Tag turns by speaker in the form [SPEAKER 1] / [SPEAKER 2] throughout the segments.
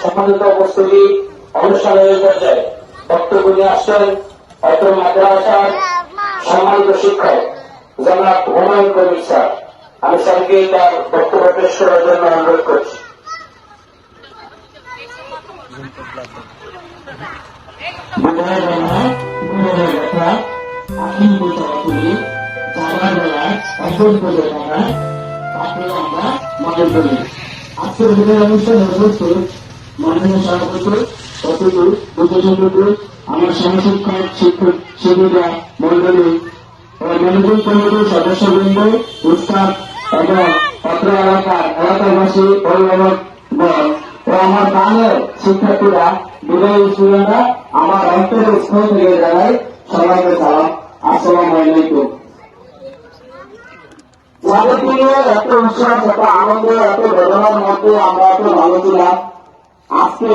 [SPEAKER 1] সম্মানিত উপস্থিতি অনুষ্ঠানের পর্যায়ে বক্তব্য নিয়ে আসছেন অত্র মাদ্রাসার সম্মানিত শিক্ষক জনাব হুমায়ুন কবির স্যার। আমি স্যারকে তার বক্তব্য পেশ করার জন্য অনুরোধ করছি।
[SPEAKER 2] আমরা মনে করি। আজকের অনুষ্ঠানে উপস্থিত মাননীয় সভাপতি, অতিথি উপসভাপতি আমার সহশিক্ষক শিক্ষক, শিক্ষিকা, মন্ডলী ও কমিটির সদস্যবৃন্দ এবং এলাকার এলাকাবাসী, অভিভাবক আমার শিক্ষার্থীরা স্টুডেন্টরা, আমার থেকে জানাই সবাইকে এত উৎসাহ এত আনন্দ, এত বেদনার মধ্যে আমরা এত ভালো ছিলাম। আজকে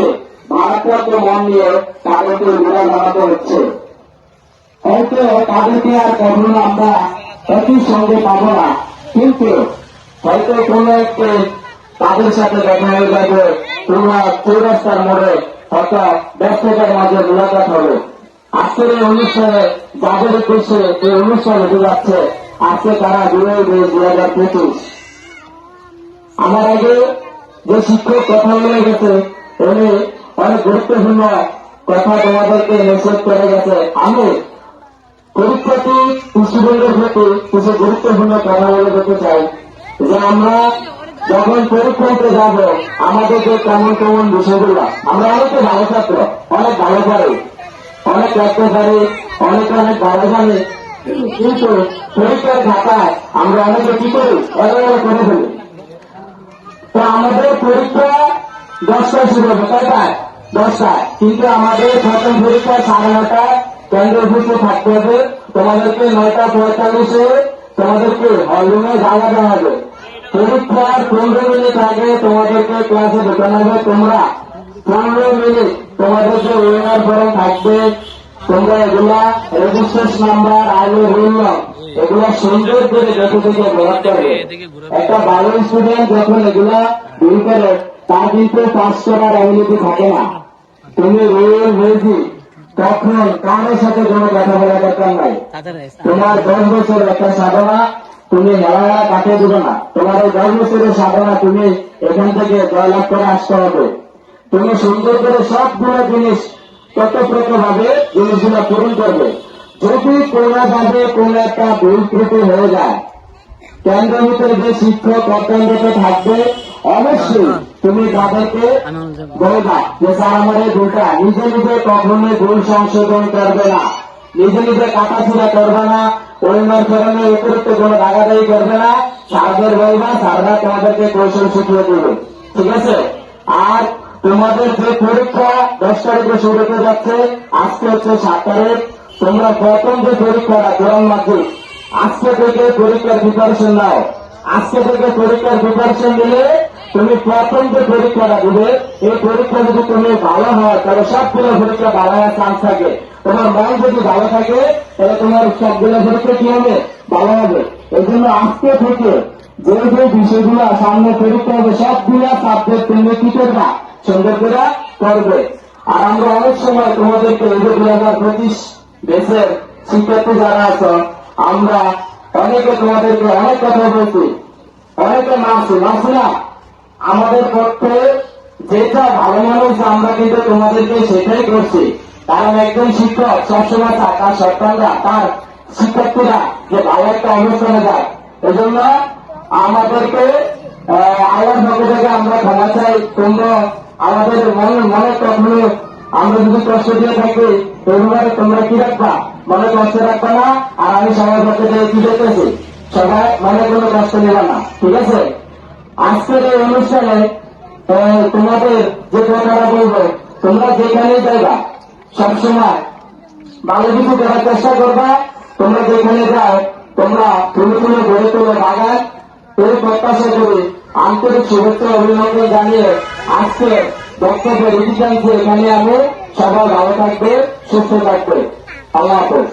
[SPEAKER 2] ভারতবর্ষ মন নিয়ে তাদেরকে বিদায় জানাতে হচ্ছে। হয়তো তাদেরকে আর কখনো আমরা একই সঙ্গে পাবো না, কিন্তু হয়তো কোনো একটি তাদের সাথে দেখা হয়ে যাবে, তোমরা চৌরাস্তার মোড়ে হয়তো ব্যস্ততার মাঝে মোলাকাত হবে। আজকের এই অনুষ্ঠানে যাদের উদ্দেশ্যে এই অনুষ্ঠান হতে যাচ্ছে, আজকে তারা দূরে দুই হাজার পঁচিশ। আমার আগে যে শিক্ষক কথা বলে গেছে উনি অনেক গুরুত্বপূর্ণ কথা তোমাদেরকে মেসেজ করে গেছে। আমি পরীক্ষার্থী স্টুডেন্টের প্রতি কিছু গুরুত্বপূর্ণ কথা বলে যেতে চাই যে আমরা যখন পরীক্ষাতে যাব, আমাদের যে কেমন কেমন বিষয়গুলো, আমরা অনেকে ভালো ছাত্র, অনেক ভালো পারি অনেক রাখতে পারি অনেক অনেক ভালো জানি। কিন্তু পরীক্ষার খাতায় আমরা অনেকে কি করি? একেবারে করে ফেলি তো আমাদের পরীক্ষা দশটায় শুরু হবে। কয়টায়? দশটায়। কিন্তু আমাদের প্রথম পরীক্ষা সাড়ে নটায়। কেন্দ্র অফিসে থাকতে হবে। তোমাদেরকে নয়টা পঁয়তাল্লিশে তোমাদেরকে হলরুমে জানাতে হবে। পরীক্ষার পনেরো মিনিট আগে তোমাদেরকে ক্লাসে ঢোকানো হবে। তোমরা পনেরো মিনিট তোমাদেরকে ওয়েনার ফরম থাকবে। তোমরা এগুলা রেজিস্ট্রেশন নাম্বার আগে রুল এগুলা সুন্দর করে যত থেকে গ্রহণ করবে একটা ভালো স্টুডেন্ট যখন এগুলা বিল করে তার কিন্তু পাস করার অ্যাবিলিটি থাকে না। তুমি রুল বুঝি তখন কারোর সাথে কোনো কথা বলা দরকার নাই। তোমার দশ বছর একটা সাধনা তুমি হেলায়া কাটিয়ে দেবে না। তোমার এই দশ বছরের সাধনা তুমি এখান থেকে জয়লাভ করে আসতে হবে। তুমি সুন্দর করে সবগুলো জিনিস ততপ্রত ভাবে জিনিসগুলো পূরণ করবে। যদি কোনো ভাবে কোন একটা ভুল ত্রুটি হয়ে যায় কেন্দ্রের ভিতরে যে শিক্ষক অত্যন্ততে থাকবে অবশ্যই তুমি তাদেরকে বলবা যে স্যার এই ভুলটা নিজে নিজে কখনোই ভুল সংশোধন করবে না। নিজে নিজে কাটাছিড়া করবে না অন্যের কারণে উপরত্ব কোনো দাগাদারি করবে না। স্যারদের বলবা, স্যাররা তোমাদেরকে কৌশল শিখিয়ে দেবে। ঠিক আছে? আর তোমাদের যে পরীক্ষা দশ তারিখে শুরু হতে যাচ্ছে, আজকে হচ্ছে সাত তারিখ। তোমরা প্রথম যে পরীক্ষাটা, কোরআন মাধ্যমিক আজকে থেকে পরীক্ষার প্রিপারেশন নাও। আজকে থেকে পরীক্ষার প্রিপারেশন নিলে তুমি প্রথম যে পরীক্ষাটা দিবে, এই পরীক্ষা যদি তুমি ভালো হয়, তাহলে সবগুলো পরীক্ষা ভালো হওয়ার চান্স থাকে। তোমার মন যদি ভালো থাকে, তাহলে তোমার সবগুলো পরীক্ষা কি হবে? ভালো হবে। এই জন্য আজকে থেকে যে যে বিষয়গুলো সামনে পরীক্ষা হবে, সবগুলো সাবজেক্ট তুমি কি করবা? সুন্দর করে করবে আর আমরা অনেক সময় তোমাদেরকে এই যে দুই হাজার পঁচিশ দেশের শিক্ষার্থী যারা আছো, আমরা অনেকে তোমাদেরকে অনেক কথা বলছি। অনেকে মানছি মানছি না? আমাদের পক্ষে যেটা ভালো মানুষ আমরা কিন্তু তোমাদেরকে সেটাই করছি। কারণ একজন শিক্ষক সবসময় তার সন্তানরা তার শিক্ষার্থীরা যে ভালো একটা অনুষ্ঠানে যায়। এজন্য আমাদেরকে আল্লাহর পক্ষ থেকে আমরা ক্ষমা চাই। তোমরা আমাদের মনে মনে কখনো আমরা যদি কষ্ট দিয়ে থাকি পরিবারে তোমরা কি রাখবা? মনে কষ্ট রাখবা না, আর আমি সবার পক্ষ থেকে কি দেখতেছি, সবাই মনে কোনো কষ্ট নেবা না, ঠিক আছে? আজকের এই অনুষ্ঠানে তোমাদের যে কথাটা বলব, তোমরা যেখানেই যাইবা, সবসময় ভালো কিছু করার চেষ্টা করবা। তোমরা যেখানে যাও, তোমরা তুলে তুলে গড়ে তোলো বাগান এই প্রত্যাশা করি, আন্তরিক শুভেচ্ছা অভিনন্দন জানিয়ে আজকে বক্তব্য রিভিশন এখানে আমি সবাই ভালো থাকবে, সুস্থ থাকবে। আল্লাহ হাফেজ।